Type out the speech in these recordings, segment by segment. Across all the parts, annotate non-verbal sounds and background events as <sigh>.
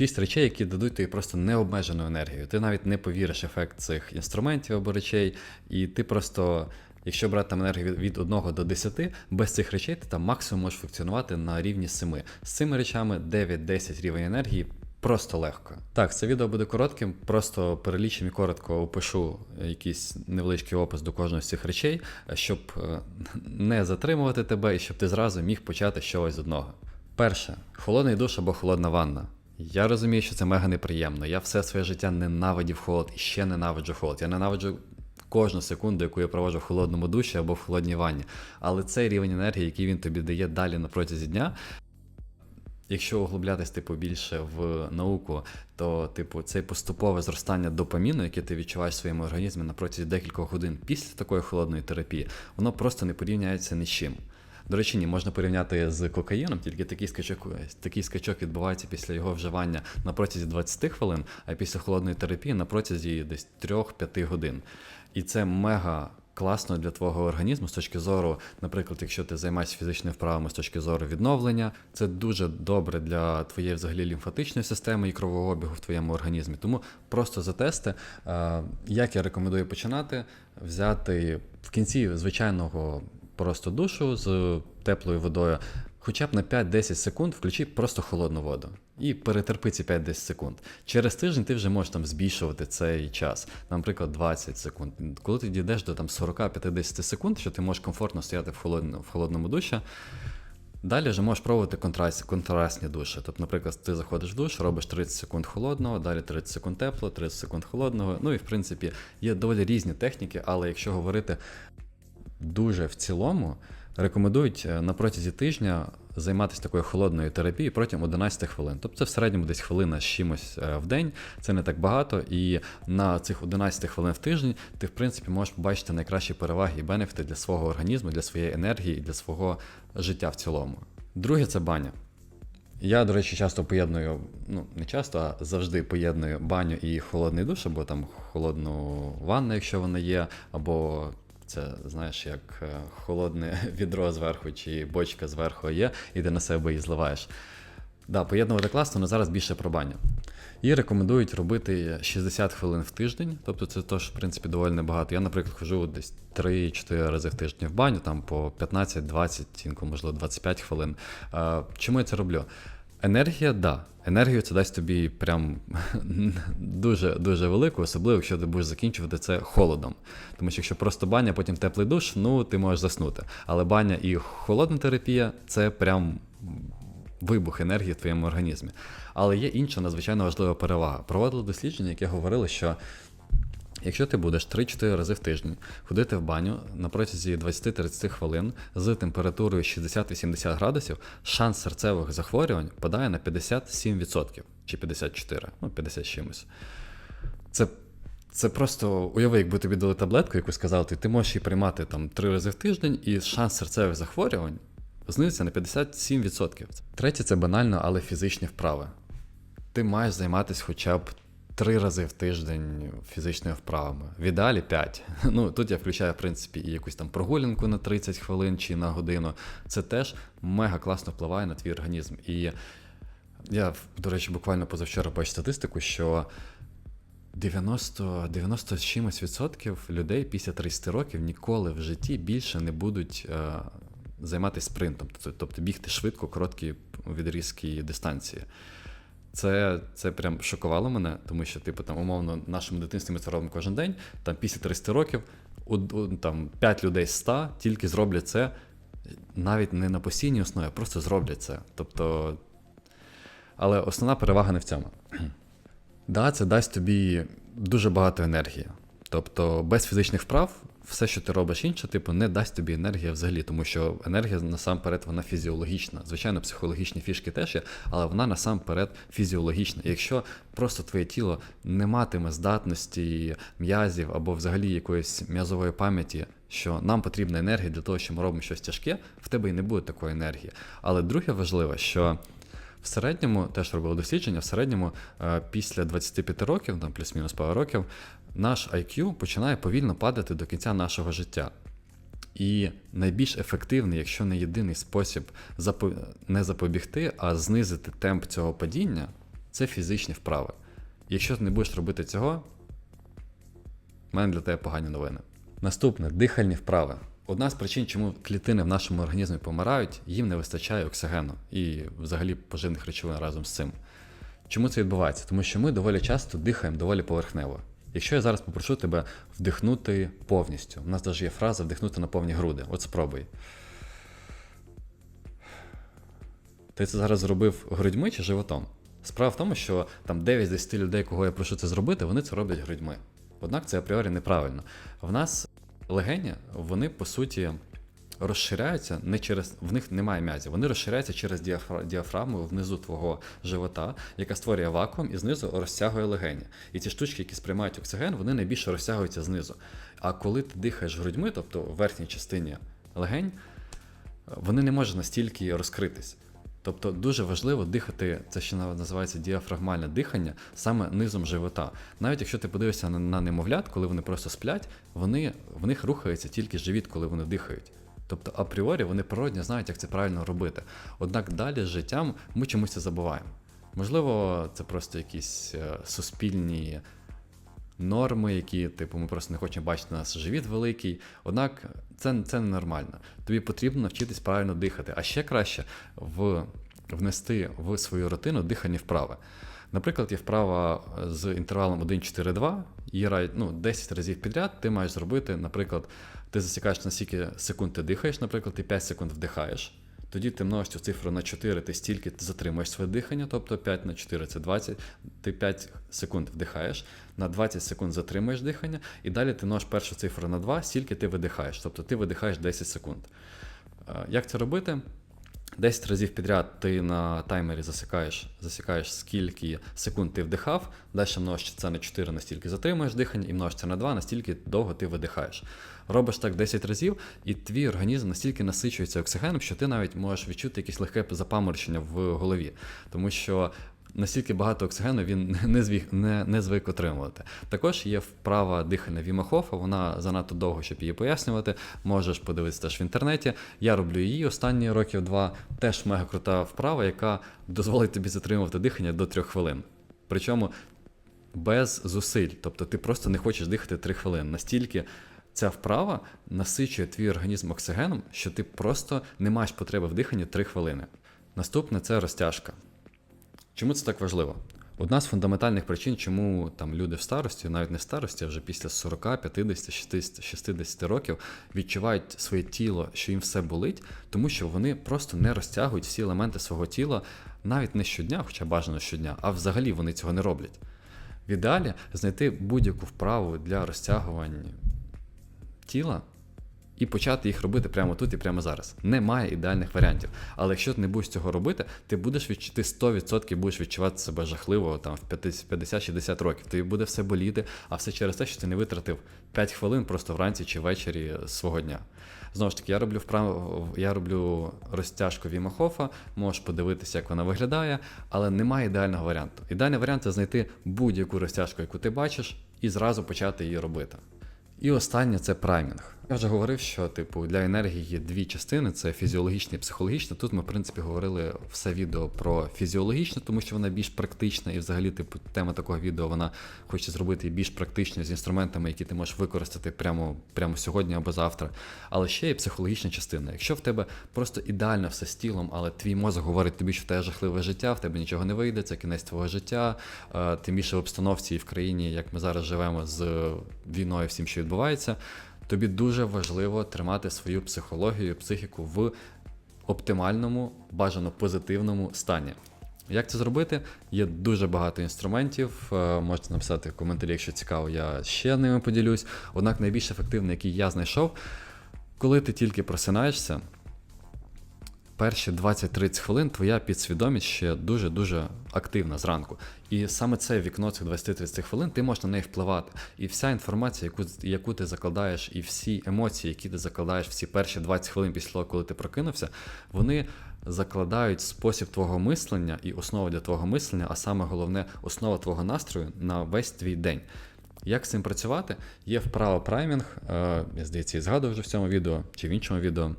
Шість речей, які дадуть тобі просто необмежену енергію. Ти навіть не повіриш ефект цих інструментів або речей, і ти просто. Якщо брати там енергію від- від 1 до 10, без цих речей ти там максимум можеш функціонувати на рівні 7. З цими речами 9-10 рівень енергії просто легко. Так, це відео буде коротким, просто перелічим і коротко опишу якийсь невеличкий опис до кожної з цих речей, щоб е, не затримувати тебе і щоб ти зразу міг почати з одного. Перше, холодний душ або холодна ванна. Я розумію, що це мега неприємно. Я все своє життя ненавидів холод і ще ненавиджу холод. Я ненавиджу кожну секунду, яку я проводжу в холодному душі або в холодній ванні. Але цей рівень енергії, який він тобі дає далі на протязі дня. Якщо углублятись типу більше в науку, то типу це поступове зростання допаміну, яке ти відчуваєш в своєму організмі на протязі декількох годин після такої холодної терапії, воно просто не порівняється ні з чим. До речі, ні, можна порівняти з кокаїном, тільки такий скачок, такий скачок відбувається після його вживання на протязі 20 хвилин, а після холодної терапії на протязі десь 3-5 годин. І це мега класно для твого організму з точки зору, наприклад, якщо ти займаєшся фізичними вправами з точки зору відновлення, це дуже добре для твоєї взагалі лімфатичної системи і кровового обігу в твоєму організмі. Тому просто затести, е, як я рекомендую починати, взяти в кінці звичайного просто душу з теплою водою. Хоча б на 5-10 секунд включи просто холодну воду і перетерпи ці 5-10 секунд. Через тиждень ти вже можеш там збільшувати цей час, наприклад, 20 секунд. Коли ти дійдеш до там 40-50 секунд, що ти можеш комфортно стояти в, холодно, в холодному душі, Далі вже можеш пробувати контраст, контрастні душі. Тобто, наприклад, ти заходиш в душ, робиш 30 секунд холодного, далі 30 секунд теплого, 30 секунд холодного. Ну і в принципі є доволі різні техніки, але якщо говорити дуже в цілому, рекомендують е, на протязі тижня займатися такою холодною терапією протягом 11 хвилин. Тобто це в середньому десь хвилина з чимось е, в день, це не так багато. І на цих 11 хвилин в тиждень ти, в принципі, можеш побачити найкращі переваги і бенефіти для свого організму, для своєї енергії і для свого життя в цілому. Друге це баня. Я, до речі, часто поєдную, ну не часто, а завжди поєдную баню і холодний душ, або там холодну ванну, якщо вона є, або це, знаєш, як е, холодне <laughs> відро зверху чи бочка зверху є, і ти на себе її зливаєш. Да, поєднувати класно, але зараз більше про баню. І рекомендують робити 60 хвилин в тиждень, тобто це теж, в принципі, доволі небагато. Я, наприклад, хожу десь 3-4 рази в тиждень в баню, там по 15-20, інколи, можливо, 25 хвилин. Е, Чому я це роблю? Енергія, да. Енергію це дасть тобі прям <laughs> дуже дуже велику, особливо, якщо ти будеш закінчувати це холодом. Тому що якщо просто баня, потім теплий душ, ну ти можеш заснути. Але баня і холодна терапія це прям вибух енергії в твоєму організмі. Але є інша надзвичайно важлива перевага. Проводили дослідження, яке говорили, що Якщо ти будеш 3-4 рази в тиждень ходити в баню на протязі 20-30 хвилин з температурою 60-80 градусів, шанс серцевих захворювань падає на 57% чи 54, ну 50 чимось. Це, це просто уяви, якби тобі дали таблетку, яку сказали, ти, ти можеш її приймати там 3 рази в тиждень, і шанс серцевих захворювань знизиться на 57%. Третє це банально, але фізичні вправи. Ти маєш займатися хоча б три рази в тиждень фізичними вправами. В ідеалі 5. <laughs> Ну тут я включаю, в принципі, і якусь там прогулянку на 30 хвилин чи на годину. Це теж мега класно впливає на твій організм. І я, до речі, буквально позавчора бачив статистику, що 90, 90 чимось відсотків людей після 30 років ніколи в житті більше не будуть е, займатися спринтом, тобто бігти швидко, короткі відрізки дистанції. Це це прям шокувало мене, тому що, типу, там, умовно, в нашому дитинстві ми це робимо кожен день, там після 30 років там, 5 людей з 100 тільки зроблять це навіть не на постійній основі, а просто зроблять це. Тобто. Але основна перевага не в цьому. <clears throat> Да, це дасть тобі дуже багато енергії. Тобто, без фізичних вправ все, що ти робиш інше, типу, не дасть тобі енергія взагалі, тому що енергія насамперед вона фізіологічна. Звичайно, психологічні фішки теж є, але вона насамперед фізіологічна. Якщо просто твоє тіло не матиме здатності м'язів або взагалі якоїсь м'язової пам'яті, що нам потрібна енергія для того, що ми робимо щось тяжке, в тебе і не буде такої енергії. Але друге важливе, що. В середньому теж робили дослідження, в середньому е, після 25 років, там плюс-мінус пару років, наш IQ починає повільно падати до кінця нашого життя. І найбільш ефективний, якщо не єдиний спосіб не запобігти, а знизити темп цього падіння, це фізичні вправи. Якщо ти не будеш робити цього, в мене для тебе погані новини. Наступне дихальні вправи. Одна з причин, чому клітини в нашому організмі помирають, їм не вистачає оксигену і взагалі поживних речовин разом з цим. Чому це відбувається? Тому що ми доволі часто дихаємо доволі поверхнево. Якщо я зараз попрошу тебе вдихнути повністю, у нас навіть є фраза вдихнути на повні груди. От спробуй. Ти це зараз зробив грудьми чи животом? Справа в тому, що там 9 з 10 людей, кого я прошу це зробити, вони це роблять грудьми. Однак це апріорі неправильно. В нас легені, вони по суті розширяються не через в них немає м'язів, вони розширяються через діафра... діафрагму внизу твого живота, яка створює вакуум і знизу розтягує легені. І ці штучки, які сприймають оксиген, вони найбільше розтягуються знизу. А коли ти дихаєш грудьми, тобто в верхній частині легень, вони не можуть настільки розкритись. Тобто дуже важливо дихати, це ще називається діафрагмальне дихання, саме низом живота. Навіть якщо ти подивишся на, на немовлят, коли вони просто сплять, вони, в них рухається тільки живіт, коли вони дихають. Тобто апріорі вони природньо знають, як це правильно робити. Однак далі з життям ми чомусь це забуваємо. Можливо, це просто якісь е, суспільні норми, які, типу, ми просто не хочемо бачити у нас живіт великий. Однак це, це ненормально. Тобі потрібно навчитись правильно дихати, а ще краще в, внести в свою рутину дихальні вправи. Наприклад, є вправа з інтервалом 1-4-2, її радять ну, 10 разів підряд, ти маєш зробити, наприклад, ти засікаєш на скільки секунд ти дихаєш, наприклад, ти 5 секунд вдихаєш. Тоді ти множиш цю цифру на 4, ти стільки затримуєш своє дихання, тобто 5 на 4 це 20, ти 5 секунд вдихаєш, на 20 секунд затримуєш дихання, і далі ти множиш першу цифру на 2, стільки ти видихаєш, тобто ти видихаєш 10 секунд. Як це робити? 10 разів підряд ти на таймері засікаєш, засікаєш, скільки секунд ти вдихав, далі множиш це на 4, настільки затримуєш дихання, і множиш це на 2, настільки довго ти видихаєш. Робиш так 10 разів, і твій організм настільки насичується оксигеном, що ти навіть можеш відчути якесь легке запаморочення в голові. Тому що настільки багато оксигену він <laughs> не звик, не, не звик отримувати. Також є вправа дихання Вімахофа, вона занадто довго, щоб її пояснювати. Можеш подивитися теж в інтернеті. Я роблю її останні років два. Теж мега крута вправа, яка дозволить тобі затримувати дихання до трьох хвилин. Причому без зусиль. Тобто ти просто не хочеш дихати 3 хвилини. Настільки ця вправа насичує твій організм оксигеном, що ти просто не маєш потреби в диханні 3 хвилини. Наступне це розтяжка. Чому це так важливо? Одна з фундаментальних причин, чому там люди в старості, навіть не в старості, а вже після 40, 50, 60, 60 років відчувають своє тіло, що їм все болить, тому що вони просто не розтягують всі елементи свого тіла навіть не щодня, хоча бажано щодня, а взагалі вони цього не роблять. В ідеалі знайти будь-яку вправу для розтягування тіла і почати їх робити прямо тут і прямо зараз. Немає ідеальних варіантів. Але якщо ти не будеш цього робити, ти будеш відчути 100% будеш відчувати себе жахливо там в 50-60 років. Тобі буде все боліти, а все через те, що ти не витратив 5 хвилин просто вранці чи ввечері свого дня. Знову ж таки, я роблю вправо, я роблю розтяжку Вімахофа, можеш подивитися, як вона виглядає, але немає ідеального варіанту. Ідеальний варіант це знайти будь-яку розтяжку, яку ти бачиш, і зразу почати її робити. І останнє це праймінг. Я вже говорив, що типу для енергії є дві частини: це фізіологічна і психологічна. Тут ми, в принципі, говорили все відео про фізіологічну, тому що вона більш практична, і взагалі, типу, тема такого відео вона хоче зробити більш практичною з інструментами, які ти можеш використати прямо прямо сьогодні або завтра. Але ще є психологічна частина. Якщо в тебе просто ідеально все з тілом, але твій мозок говорить тобі, що в тебе жахливе життя, в тебе нічого не вийде, це кінець твого життя, тим більше в обстановці і в країні, як ми зараз живемо з війною, всім, що відбувається тобі дуже важливо тримати свою психологію, психіку в оптимальному, бажано позитивному стані. Як це зробити? Є дуже багато інструментів. Е, можете написати в коментарі, якщо цікаво, я ще ними поділюсь. Однак найбільш ефективний, який я знайшов, коли ти тільки просинаєшся перші 20-30 хвилин твоя підсвідомість ще дуже-дуже активна зранку. І саме це вікно цих 20-30 хвилин ти можеш на неї впливати. І вся інформація, яку яку ти закладаєш, і всі емоції, які ти закладаєш всі перші 20 хвилин після того, коли ти прокинувся, вони закладають спосіб твого мислення і основу для твого мислення, а саме головне основа твого настрою на весь твій день. Як з цим працювати? Є вправа праймінг, е, я здається, і згадував вже в цьому відео чи в іншому відео.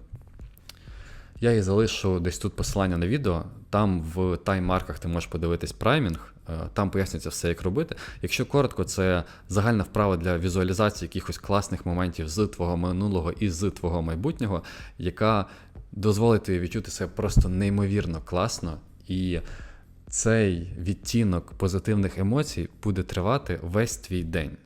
Я її залишу десь тут посилання на відео. Там в тайм-марках ти можеш подивитись праймінг. Е, Там пояснюється все, як робити. Якщо коротко, це загальна вправа для візуалізації якихось класних моментів з твого минулого і з твого майбутнього, яка дозволить тобі відчути себе просто неймовірно класно, і цей відтінок позитивних емоцій буде тривати весь твій день.